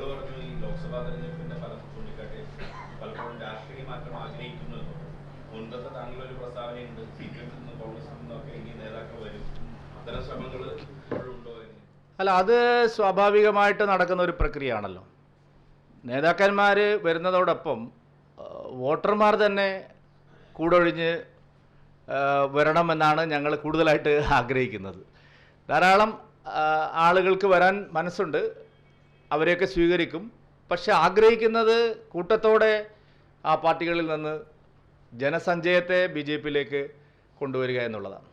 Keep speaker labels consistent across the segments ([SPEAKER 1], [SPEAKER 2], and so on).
[SPEAKER 1] താങ്കൾ പറഞ്ഞു ഈ ലോക്സഭാ തെരഞ്ഞെടുപ്പിന്റെ ഫലം ചൂണ്ടിക്കാട്ടി പലപ്പോഴും രാഷ്ട്രീയ മാറ്റം ആഗ്രഹിക്കുന്നു. മുൻപത്തെ താങ്കളുടെ ഒരു പ്രസ്താവനയുണ്ട് സി പി എമ്മിൽ നിന്ന് കോൺഗ്രസിൽ നിന്നൊക്കെ ഇനി നേതാക്കൾ വരും. അത്തരം ശ്രമങ്ങൾ
[SPEAKER 2] അല്ല അത് സ്വാഭാവികമായിട്ട് നടക്കുന്ന ഒരു പ്രക്രിയയാണല്ലോ. നേതാക്കന്മാർ വരുന്നതോടൊപ്പം വോട്ടർമാർ തന്നെ കൂടൊഴിഞ്ഞ് വരണമെന്നാണ് ഞങ്ങൾ കൂടുതലായിട്ട് ആഗ്രഹിക്കുന്നത്. ധാരാളം ആളുകൾക്ക് വരാൻ മനസ്സുണ്ട്. അവരെയൊക്കെ സ്വീകരിക്കും. പക്ഷെ ആഗ്രഹിക്കുന്നത് കൂട്ടത്തോടെ ആ പാർട്ടികളിൽ നിന്ന് ജനസഞ്ചയത്തെ ബി ജെ പിയിലേക്ക് കൊണ്ടുവരിക എന്നുള്ളതാണ്.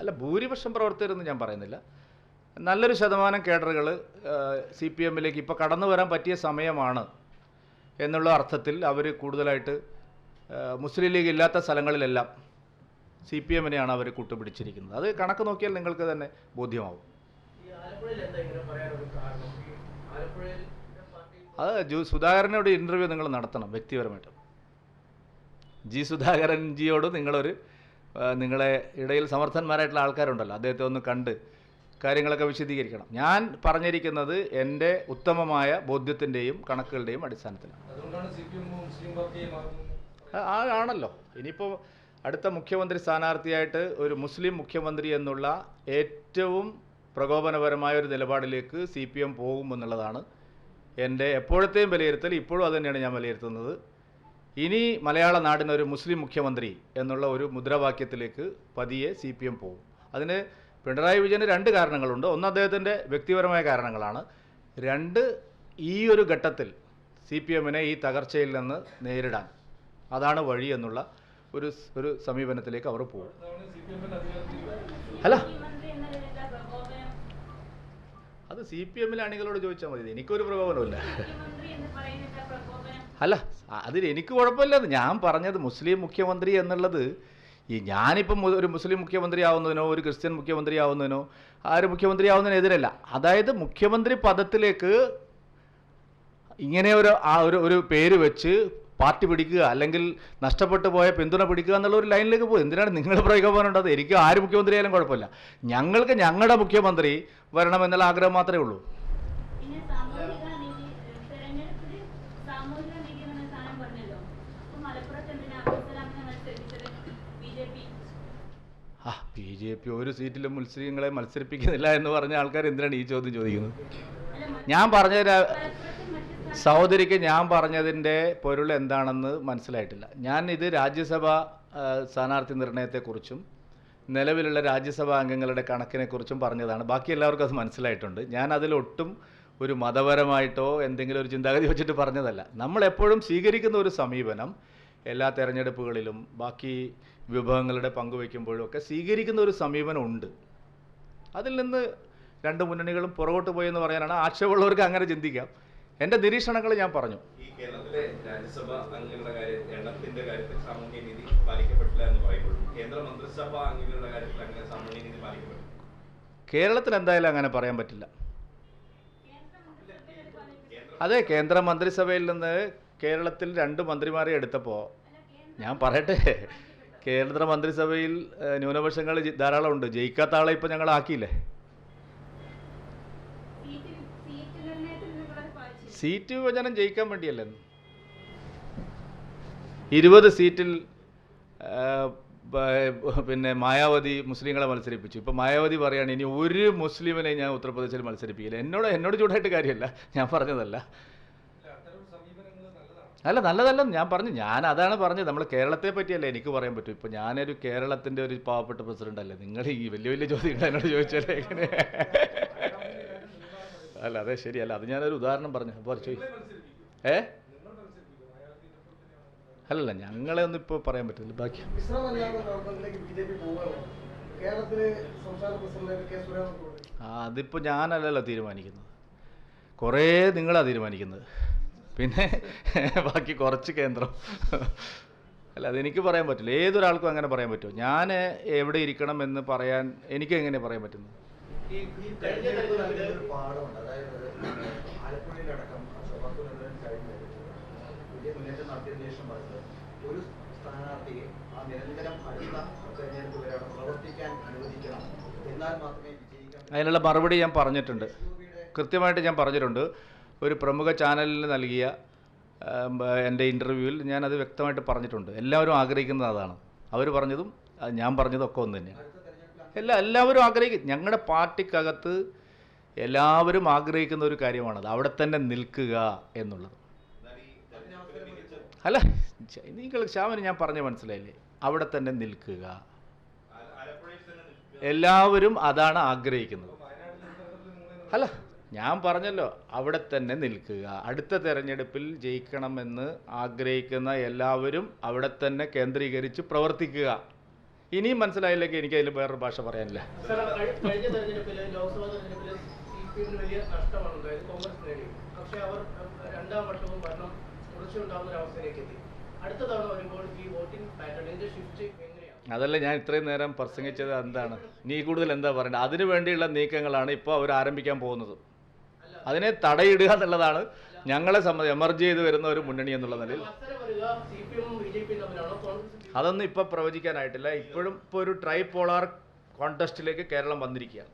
[SPEAKER 2] അല്ല ഭൂരിപക്ഷം പ്രവർത്തകരെന്ന് ഞാൻ പറയുന്നില്ല. നല്ലൊരു ശതമാനം കേഡറുകൾ സി പി എമ്മിലേക്ക് ഇപ്പോൾ കടന്നു വരാൻ പറ്റിയ സമയമാണ് എന്നുള്ള അർത്ഥത്തിൽ അവർ കൂടുതലായിട്ട് മുസ്ലിം ലീഗ് ഇല്ലാത്ത സ്ഥലങ്ങളിലെല്ലാം സി പി എമ്മിനെയാണ് അവർ കൂട്ടുപിടിച്ചിരിക്കുന്നത്. അത് കണക്ക് നോക്കിയാൽ നിങ്ങൾക്ക് തന്നെ ബോധ്യമാവും. അത് ജു സുധാകരനോട് ഇന്റർവ്യൂ നിങ്ങൾ നടത്തണം വ്യക്തിപരമായിട്ട്. ജി സുധാകരൻ ജിയോട് നിങ്ങളൊരു നിങ്ങളെ ഇടയിൽ സമർത്ഥന്മാരായിട്ടുള്ള ആൾക്കാരുണ്ടല്ലോ. അദ്ദേഹത്തെ ഒന്ന് കണ്ട് കാര്യങ്ങളൊക്കെ വിശദീകരിക്കണം. ഞാൻ പറഞ്ഞിരിക്കുന്നത് എന്റെ ഉത്തമമായ ബോധ്യത്തിന്റെയും കണക്കുകളുടെയും അടിസ്ഥാനത്തിലാണ്. ആണല്ലോ. ഇനിയിപ്പോൾ അടുത്ത മുഖ്യമന്ത്രി സ്ഥാനാർത്ഥിയായിട്ട് ഒരു മുസ്ലിം മുഖ്യമന്ത്രി എന്നുള്ള ഏറ്റവും പ്രകോപനപരമായ ഒരു നിലപാടിലേക്ക് സി പി എം പോകുമെന്നുള്ളതാണ് എന്റെ എപ്പോഴത്തെയും വിലയിരുത്തൽ ഇപ്പോഴും അത് തന്നെയാണ് ഞാൻ വിലയിരുത്തുന്നത്. ഇനി മലയാള നാടിന് ഒരു മുസ്ലിം മുഖ്യമന്ത്രി എന്നുള്ള ഒരു മുദ്രാവാക്യത്തിലേക്ക് പതിയെ സി പി എം പോകും. അതിന് പിണറായി വിജയന് രണ്ട് കാരണങ്ങളുണ്ട്. ഒന്ന് അദ്ദേഹത്തിന്റെ വ്യക്തിപരമായ കാരണങ്ങളാണ്. രണ്ട് ഈ ഒരു ഘട്ടത്തിൽ സി പി എമ്മിനെ ഈ തകർച്ചയിൽ നിന്ന് നേരിടാൻ. അതാണ് വഴി എന്നുള്ള ഒരു ഒരു സമീപനത്തിലേക്ക് അവർ പോകും. അല്ല. അത് സി പി എമ്മിലെ അണികളോട് ചോദിച്ചാൽ മതി. എനിക്കൊരു പ്രകോപനമില്ല അല്ല അതിൽ എനിക്ക് കുഴപ്പമില്ലെന്ന് ഞാൻ പറഞ്ഞത് മുസ്ലിം മുഖ്യമന്ത്രി എന്നുള്ളത് ഈ ഞാനിപ്പം ഒരു മുസ്ലിം മുഖ്യമന്ത്രി ആവുന്നതിനോ ഒരു ക്രിസ്ത്യൻ മുഖ്യമന്ത്രി ആവുന്നതിനോ ആര് മുഖ്യമന്ത്രി ആവുന്നതിനെതിരല്ല അതായത് മുഖ്യമന്ത്രി പദത്തിലേക്ക് ഇങ്ങനെ ഒരു ആ ഒരു ഒരു പേര് വെച്ച് പാർട്ടി പിടിക്കുക അല്ലെങ്കിൽ നഷ്ടപ്പെട്ടു പോയ പിന്തുണ പിടിക്കുക എന്നുള്ള ഒരു ലൈനിലേക്ക് പോകും. എന്തിനാണ് നിങ്ങൾ പ്രകോപനമുണ്ടത് എനിക്ക് ആര് മുഖ്യമന്ത്രി ആയാലും കുഴപ്പമില്ല. ഞങ്ങൾക്ക് ഞങ്ങളുടെ മുഖ്യമന്ത്രി വരണം എന്നുള്ള ആഗ്രഹം മാത്രമേ ഉള്ളൂ. ആ ബി ജെ പി ഒരു സീറ്റിലും മുസ്ലിങ്ങളെ മത്സരിപ്പിക്കുന്നില്ല എന്ന് പറഞ്ഞ ആൾക്കാർ എന്തിനാണ് ഈ ചോദ്യം ചോദിക്കുന്നത്? ഞാൻ പറഞ്ഞ സഹോദരിക്ക് ഞാൻ പറഞ്ഞതിന്റെ പൊരുൾ എന്താണെന്ന് മനസ്സിലായിട്ടില്ല. ഞാൻ ഇത് രാജ്യസഭ സ്ഥാനാർത്ഥി നിർണയത്തെക്കുറിച്ചും നിലവിലുള്ള രാജ്യസഭാ അംഗങ്ങളുടെ കണക്കിനെക്കുറിച്ചും പറഞ്ഞതാണ്. ബാക്കി എല്ലാവർക്കും അത് മനസ്സിലായിട്ടുണ്ട്. ഞാൻ അതിലൊട്ടും ഒരു മതപരമായിട്ടോ എന്തെങ്കിലും ഒരു ചിന്താഗതി വെച്ചിട്ട് പറഞ്ഞതല്ല. നമ്മൾ എപ്പോഴും സ്വീകരിക്കുന്ന ഒരു സമീപനം എല്ലാ തെരഞ്ഞെടുപ്പുകളിലും ബാക്കി വിഭവങ്ങളുടെ പങ്കുവയ്ക്കുമ്പോഴും ഒക്കെ സ്വീകരിക്കുന്ന ഒരു സമീപനം ഉണ്ട്. അതിൽ നിന്ന് രണ്ട് മുന്നണികളും പുറകോട്ട് പോയെന്ന് പറയാനാണ് ആക്ഷേപമുള്ളവർക്ക് അങ്ങനെ ചിന്തിക്കാം. എന്റെ നിരീക്ഷണങ്ങൾ ഞാൻ പറഞ്ഞു.
[SPEAKER 1] ഈ കേരളത്തിലെ രാജ്യസഭ അംഗങ്ങളുടെ കാര്യം എണ്ണത്തിന്റെ കാര്യത്തിൽ സാമൂഹ്യ നീതി പാലിക്കപ്പെട്ടില്ല എന്ന് പറയുമ്പോൾ കേന്ദ്ര മന്ത്രിസഭ അംഗങ്ങളുടെ കാര്യത്തിൽ അങ്ങനെ സാമൂഹ്യ നീതി പാലിക്കപ്പെട്ടു
[SPEAKER 2] കേരളത്തിൽ എന്തായാലും അങ്ങനെ പറയാൻ പറ്റില്ല. അതെ കേന്ദ്ര മന്ത്രിസഭയിൽ നിന്ന് കേരളത്തിൽ രണ്ട് മന്ത്രിമാരെ എടുത്തപ്പോൾ ഞാൻ പറയട്ടെ കേന്ദ്ര മന്ത്രിസഭയിൽ ന്യൂനപക്ഷങ്ങൾ ധാരാളമുണ്ട്. ധാരാളം ഉണ്ട് ജയിക്കാത്ത ആളെ ഇപ്പം ഞങ്ങൾ ആക്കിയില്ലേ
[SPEAKER 3] സീറ്റ് സീറ്റ് നിർണയത്തിൽ നിങ്ങളത് പാലിച്ചില്ല
[SPEAKER 2] സീറ്റ് വിഭജനം ജയിക്കാൻ വേണ്ടിയല്ലേ? ഇരുപത് സീറ്റിൽ പിന്നെ മായാവതി മുസ്ലിങ്ങളെ മത്സരിപ്പിച്ചു. ഇപ്പം മായാവതി പറയാണ് ഇനി ഒരു മുസ്ലിമിനെ ഞാൻ ഉത്തർപ്രദേശിൽ മത്സരിപ്പിക്കില്ല. എന്നോട് എന്നോട് ചൂടായിട്ട് കാര്യമല്ല. ഞാൻ പറഞ്ഞതല്ല.
[SPEAKER 4] അല്ല,
[SPEAKER 2] നല്ലതല്ല ഞാൻ പറഞ്ഞു. ഞാൻ അതാണ് പറഞ്ഞത്. നമ്മൾ കേരളത്തെ പറ്റിയല്ല എനിക്ക് പറയാൻ പറ്റും. ഇപ്പം ഞാനൊരു കേരളത്തിന്റെ ഒരു പാവപ്പെട്ട പ്രസിഡന്റ് അല്ലേ? നിങ്ങൾ ഈ വലിയ വലിയ ചോദ്യങ്ങൾ എന്നോട് ചോദിച്ചാലേ എങ്ങനെ? അല്ല അതെ ശരിയല്ല. അത് ഞാനൊരു ഉദാഹരണം പറഞ്ഞു. അപ്പോൾ ചോദിച്ചു ഏ? അല്ലല്ല ഞങ്ങളെ ഒന്നും ഇപ്പോൾ പറയാൻ പറ്റില്ല ബാക്കി ആ അതിപ്പോൾ ഞാനല്ലല്ലോ തീരുമാനിക്കുന്നത്. കുറേ നിങ്ങളാണ് തീരുമാനിക്കുന്നത്. പിന്നെ ബാക്കി കുറച്ച് കേന്ദ്രം. അല്ല അതെനിക്ക് പറയാൻ പറ്റില്ല. ഏതൊരാൾക്കും അങ്ങനെ പറയാൻ പറ്റുമോ? ഞാൻ എവിടെ ഇരിക്കണം എന്ന് പറയാൻ എനിക്ക് എങ്ങനെ പറയാൻ പറ്റുന്നത്?
[SPEAKER 5] ഈ ഈ തെരഞ്ഞെടുപ്പ് നൽകുന്ന ഒരു പാഠമുണ്ട്. അതായത് ആലപ്പുഴയിലടക്കം സ്വഭാവത്തിനുള്ളതിന് കഴിഞ്ഞു വലിയ മുന്നേറ്റം നടത്തിയതിനു ശേഷം പറഞ്ഞത് ഒരു സ്ഥാനാർത്ഥിയെ ആ നിരന്തരം അടുത്ത തെരഞ്ഞെടുപ്പ് വരെ പ്രവർത്തിക്കാൻ അനുവദിക്കണം. എന്നാൽ മാത്രമേ വിജയിക്കാൻ
[SPEAKER 2] അതിനുള്ള മറുപടി ഞാൻ പറഞ്ഞിട്ടുണ്ട്. കൃത്യമായിട്ട് ഞാൻ പറഞ്ഞിട്ടുണ്ട്. ഒരു പ്രമുഖ ചാനലിന് നൽകിയ എന്റെ ഇന്റർവ്യൂവിൽ ഞാനത് വ്യക്തമായിട്ട് പറഞ്ഞിട്ടുണ്ട്. എല്ലാവരും ആഗ്രഹിക്കുന്നത് അതാണ്. അവർ പറഞ്ഞതും ഞാൻ പറഞ്ഞതും ഒക്കെ ഒന്ന് തന്നെയാണ്.
[SPEAKER 5] തെരഞ്ഞെടുപ്പിൽ
[SPEAKER 2] എല്ലാ എല്ലാവരും ആഗ്രഹിക്കും ഞങ്ങളുടെ പാർട്ടിക്കകത്ത് എല്ലാവരും ആഗ്രഹിക്കുന്ന ഒരു കാര്യമാണത്. അവിടെ തന്നെ നിൽക്കുക എന്നുള്ളത്. അല്ല നിങ്ങൾ ശ്യാമന് ഞാൻ പറഞ്ഞ മനസ്സിലായില്ലേ? അവിടെ തന്നെ നിൽക്കുക. എല്ലാവരും അതാണ് ആഗ്രഹിക്കുന്നത്. അല്ല ഞാൻ പറഞ്ഞല്ലോ അവിടെ തന്നെ നിൽക്കുക. അടുത്ത തെരഞ്ഞെടുപ്പിൽ ജയിക്കണമെന്ന് ആഗ്രഹിക്കുന്ന എല്ലാവരും അവിടെ തന്നെ കേന്ദ്രീകരിച്ച് പ്രവർത്തിക്കുക. ഇനിയും മനസ്സിലായില്ലെങ്കിൽ എനിക്ക് അതിൽ വേറൊരു ഭാഷ പറയാനില്ല. അതല്ല ഞാൻ ഇത്രയും നേരം പ്രസംഗിച്ചത് എന്താണ്? നീ കൂടുതൽ എന്താ പറയേണ്ടത് അതിനു വേണ്ടിയുള്ള നീക്കങ്ങളാണ് ഇപ്പോൾ അവർ ആരംഭിക്കാൻ പോകുന്നത്. അതിനെ തടയിടുക എന്നുള്ളതാണ് ഞങ്ങളെ സംബന്ധിച്ച് എമർജ് ചെയ്ത് വരുന്ന ഒരു മുന്നണി എന്നുള്ള നിലയിൽ. അതൊന്നും ഇപ്പൊ പ്രവചിക്കാനായിട്ടില്ല. ഇപ്പോഴും ഇപ്പോൾ ഒരു ട്രൈ പോളാർ കോൺടെസ്റ്റിലേക്ക് കേരളം വന്നിരിക്കുകയാണ്.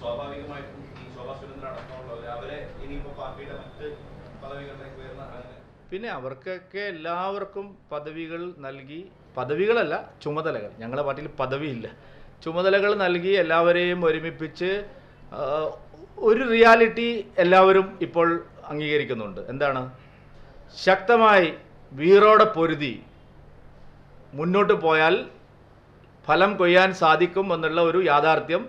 [SPEAKER 1] സ്വാഭാവികമായിട്ടും ശോഭാ സുരേന്ദ്രൻ അടക്കമുള്ളവർ അവരെ ഇനിയിപ്പോ പാർട്ടിയുടെ മറ്റ് പദവികളിലേക്ക് ഉയർന്ന അങ്ങനെ
[SPEAKER 2] പിന്നെ അവർക്കൊക്കെ എല്ലാവർക്കും പദവികൾ നൽകി പദവികളല്ല ചുമതലകൾ. ഞങ്ങളുടെ പാർട്ടിയിൽ പദവിയില്ല. ചുമതലകൾ നൽകി എല്ലാവരെയും ഒരുമിപ്പിച്ച് ഒരു റിയാലിറ്റി എല്ലാവരും ഇപ്പോൾ അംഗീകരിക്കുന്നുണ്ട്. എന്താണ്? ശക്തമായി വീറോടെ പൊരുതി മുന്നോട്ട് പോയാൽ ഫലം കൊയ്യാൻ സാധിക്കും എന്നുള്ള ഒരു യാഥാർത്ഥ്യം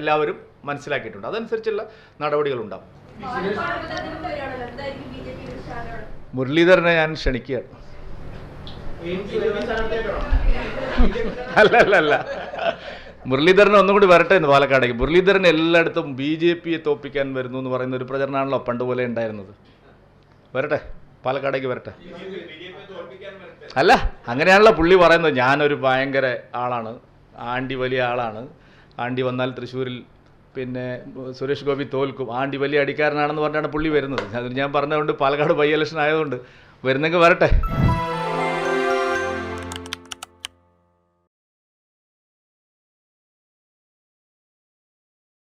[SPEAKER 2] എല്ലാവരും മനസ്സിലാക്കിയിട്ടുണ്ട്. അതനുസരിച്ചുള്ള നടപടികളുണ്ടാവും മുരളീധരനെ ഞാൻ ക്ഷണിക്കുകയാണ്. അല്ല അല്ല അല്ല മുരളീധരൻ ഒന്നുകൂടി വരട്ടെ എന്ന് പാലക്കാടേക്ക്. മുരളീധരൻ എല്ലായിടത്തും ബി ജെ പിയെ തോപ്പിക്കാൻ വരുന്നു എന്ന് പറയുന്ന ഒരു പ്രചരണമാണല്ലോ പണ്ട് പോലെ ഉണ്ടായിരുന്നത്. വരട്ടെ പാലക്കാടേക്ക്
[SPEAKER 1] വരട്ടെ.
[SPEAKER 2] അല്ല അങ്ങനെയാണല്ലോ പുള്ളി പറയുന്നത്. ഞാനൊരു ഭയങ്കര ആളാണ് ആണ്ടി വലിയ ആളാണ്. ആണ്ടി വന്നാൽ തൃശ്ശൂരിൽ പിന്നെ സുരേഷ് ഗോപി തോൽക്കും. ആണ്ടി വലിയ അടിക്കാരനാണെന്ന് പറഞ്ഞാണ് പുള്ളി വരുന്നത്. അത് ഞാൻ പറഞ്ഞതുകൊണ്ട് പാലക്കാട് ബൈ ഇലക്ഷൻ ആയതുകൊണ്ട് വരുന്നെങ്കിൽ വരട്ടെ.